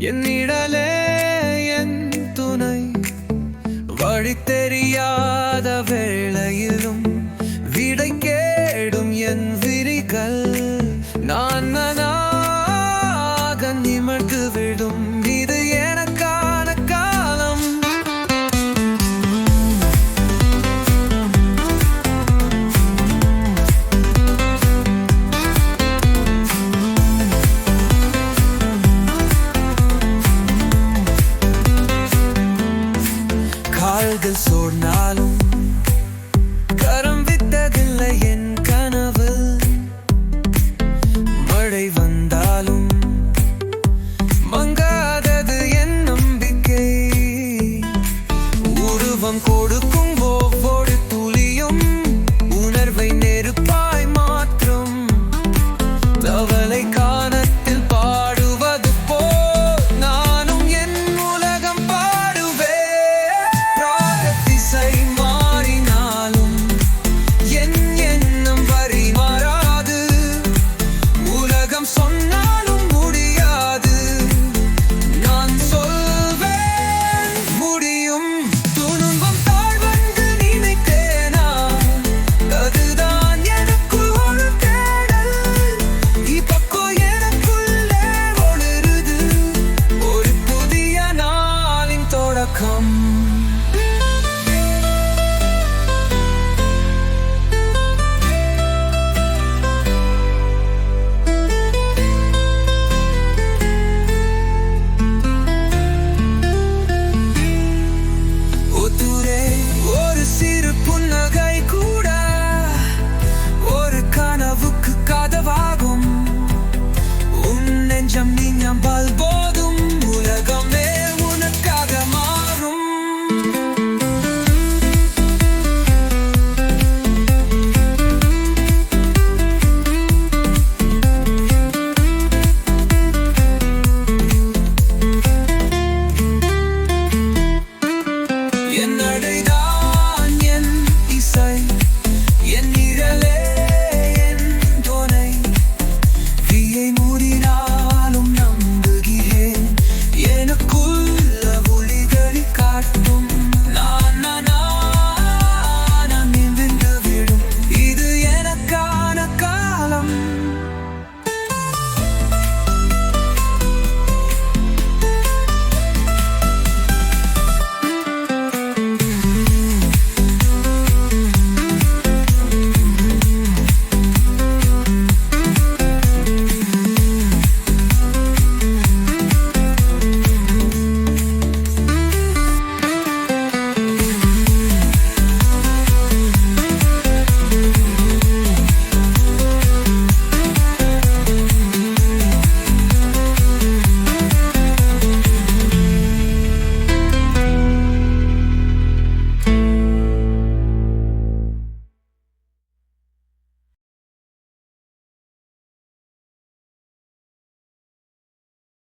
அவளே என் துணை. வழி தெரியாத வேளையிலும் சொன்னாலும் கரம் விட்டதில்லை என் கனவில். மழை வந்தாலும் மங்காதது என் நம்பிக்கை. உருவம் கொடுக்கும்